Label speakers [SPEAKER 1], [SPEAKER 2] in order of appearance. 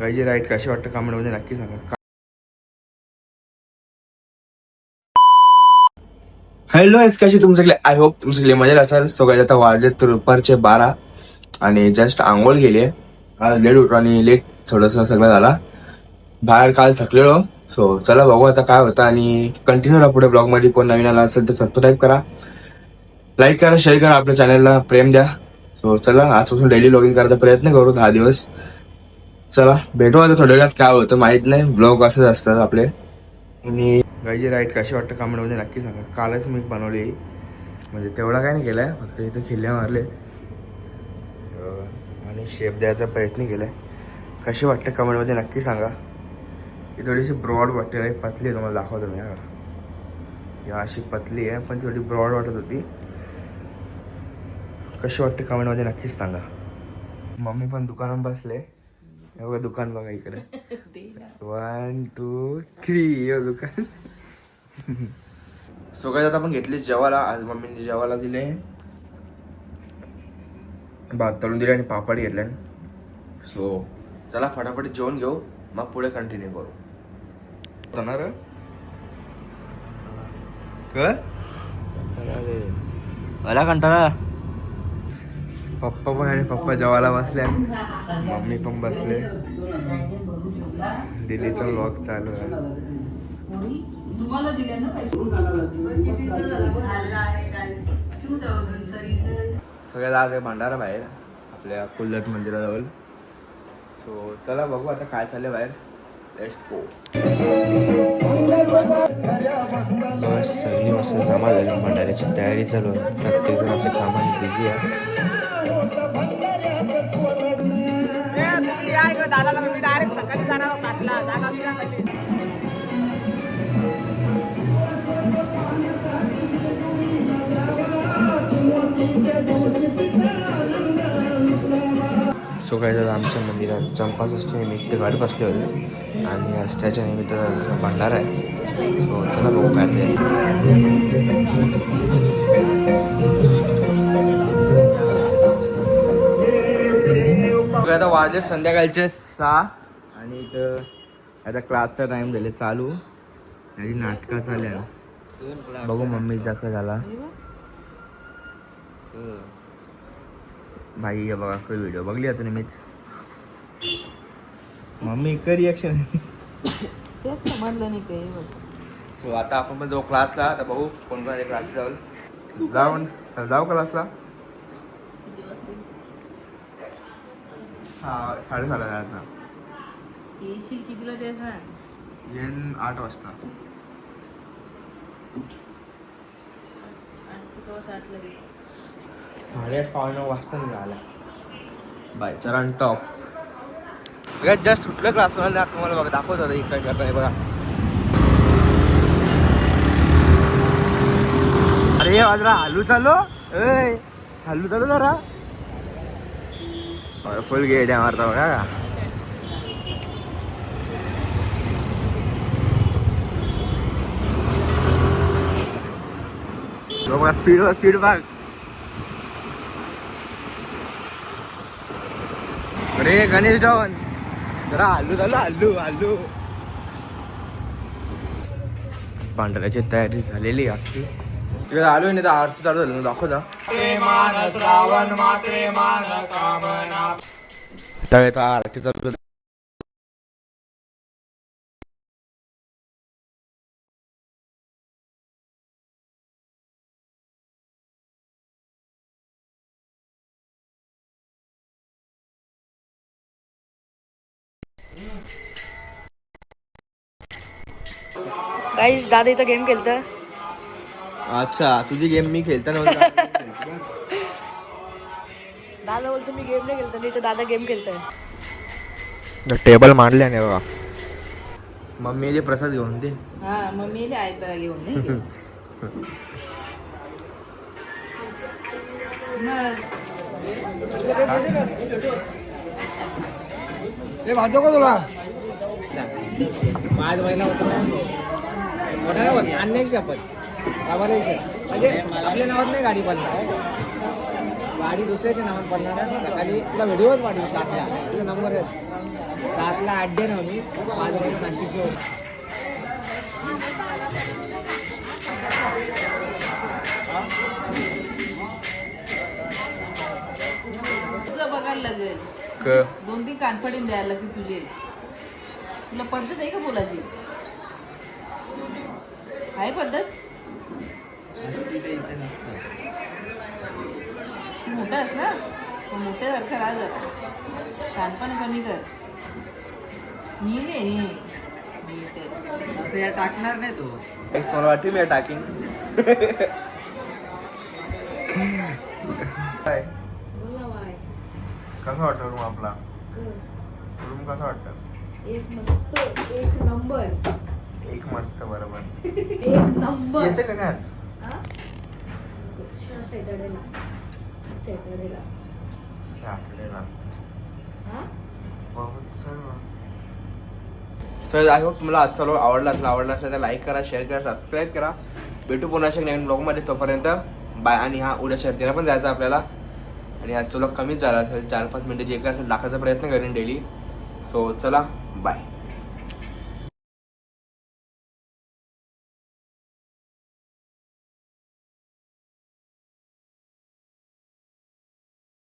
[SPEAKER 1] गाईची राईट कशी वाटतं? कमेंटमध्ये नक्की सांगा. हॅलो एस कशी तुमच्याकडे आय होप तुमच्याकडे मजा असाल. सो काय आता वाजले तर दुपारचे बारा आणि जस्ट आंघोळ गेली आहे. आज लेट उठलो आणि लेट थोडंसं सगळं झाला. बाहेर काल थकलेलो. सो चला बघू आता काय होतं आणि कंटिन्यू राहा पुढे ब्लॉगमध्ये. कोण नवीन आला असेल तर सबस्क्राईब करा. लाईक करा शेअर करा. आपल्या चॅनलला प्रेम द्या. सो चला आजपासून डेली लॉग इन करायचा प्रयत्न करू दहा दिवस. चला भेटू आता थोड्या वेळात काय होतं माहीत नाही. ब्लॉग असंच असतात आपले. आणि गाईची राईट कशी वाटतं कमेंटमध्ये नक्की सांगा. कालच मी बनवली. म्हणजे तेवढा काय नाही केलाय फक्त इथं खिल्ल्या मारलेत. आणि शेप द्यायचा प्रयत्न केलाय. कशी वाटतं कमेंटमध्ये नक्की सांगा. ही थोडीशी ब्रॉड वाटते पतली आहे तुम्हाला दाखवतो मी या अशी पतली आहे पण थोडी ब्रॉड वाटत होती. कशी वाटते कमेंटमध्ये नक्कीच सांगा. मम्मी पण दुकानात बसले. हे बघा दुकान बघा इकडे. वन टू थ्री हे दुकान. सो काय आता आपण घेतली जेवायला. आज मम्मीने जेवायला दिले. भात तळून दिले आणि पापड घेतले. सो चला फटाफट जेवण घेऊ. मग पुढे कंटिन्यू करू. जाणार मला कंटाळा? पप्पा पण आणि पप्पा जेवायला बसले. मम्मी पण बसले. दिल्लीचा ब्लॉग चालू आहे. सगळ्यात आज आहे भंडारा बाहेर आपल्या कुलदत मंदिराजवळ. सो चला बघू आता काय चाललंय बाहेर. लेट्स गो सगळी मस्त जमा झाली. भंडाऱ्याची तयारी चालू आहे. प्रत्येक जण आपल्या कामाने बिझी आहे. सो काय झालं आमच्या मंदिरात चंपाषष्ठी निमित्त गाडी बसले होते. आणि आज त्याच्या निमित्त असं भंडारा आहे. सो चला बघू काय ते. आता वाजले संध्याकाळचे सहा आणि इथं आता क्लासचा टाइम झाले चालू. आणि नाटकं चालल्या बघू मम्मीचा का झाला. भाई हे बघा काही व्हिडिओ बघली आता मीच मम्मी कर रिॲक्शन
[SPEAKER 2] समजलं नाही काही.
[SPEAKER 1] सो आता आपण पण जाऊ क्लासला आता बघू कोण कोण क्लासला जाऊ जाऊ चल जाऊ क्लासला
[SPEAKER 2] किती वाजता
[SPEAKER 1] सहा साडेसहाला जायचा
[SPEAKER 2] येशील कितीला ते सांग
[SPEAKER 1] येईन आठ वाजता. साडेआठ पावणे नऊ वाजता निघाला. बाय चरण टॉप सगळ्यात जास्त सुटलं क्लास मला तुम्हाला बघा दाखवत होता इकडे करता बघा. अरे वाजरा हल्लू चालू ए हल्लू चालू जरा. फुल गेड्या मारता बघा का बघा स्पीड स्पीड बघ अरे गणेश डावन जरा हल्लू झालो हल्लू हल्लू पांढऱ्याची तयारी झालेली आहे अख्खी तिकडे आलोय नाही तर आरती चालू झाली ना दाखव जा त्यावेळी तर आरती चालू झाली.
[SPEAKER 2] गाईस दादा इथं गेम खेळतं
[SPEAKER 1] अच्छा तुझी गेम मी खेळता नव्हता
[SPEAKER 2] दादा बोलतो मी गेम नाही खेळतो इथं दादा गेम खेळतोय.
[SPEAKER 1] टेबल मांडले नाही बघा. मम्मी जे प्रसाद घेऊन दे.
[SPEAKER 2] हा मग मी आहे घेऊन ये. मग
[SPEAKER 3] पाच महिना होतो नाही आणले आपण म्हणजे आपल्या नावात नाही गाडी पण गाडी दुसऱ्याच्या नावात पडणार आहे. सकाळी तुला व्हिडिओच पाठवू सातला. तुझा नंबर आहे. सातला अड्डे ना मी. पाच होती.
[SPEAKER 2] तुला बघायला लागेल. दोन तीन कानफडीन द्यायला लागतील तुझे. तुला पद्धत आहे का बोलायची? आहे पद्धत? तू मोठा आहेस ना? तू मोठ्यासारखं राहा जरा कमी कर. मी तर.
[SPEAKER 3] टाकणार नाही तू.
[SPEAKER 1] वाटेल या टाकिंग काय? कसा वाटतं रूम आपला? रूम कसा वाटतं
[SPEAKER 2] एक मस्त एक नंबर
[SPEAKER 1] एक मस्त बरोबर.
[SPEAKER 2] एक नंबर
[SPEAKER 1] येते का नाही?
[SPEAKER 2] सॅटर्डेला सॅटर्डेला हा?
[SPEAKER 1] सर आय होप तुम्हाला आजचा व्लॉग आवडला असेल आवडला असेल तर लाईक करा शेअर करा सबस्क्राईब करा. भेटू पुन्हा नवीन ब्लॉगमध्ये तोपर्यंत बाय आणि हा उद्या शर्तीला पण जायचं आपल्याला. आणि आजचा व्लॉग कमीच झाला असेल चार पाच मिनिटं जे काय असेल टाकायचा प्रयत्न करेन डेली सो चला बाय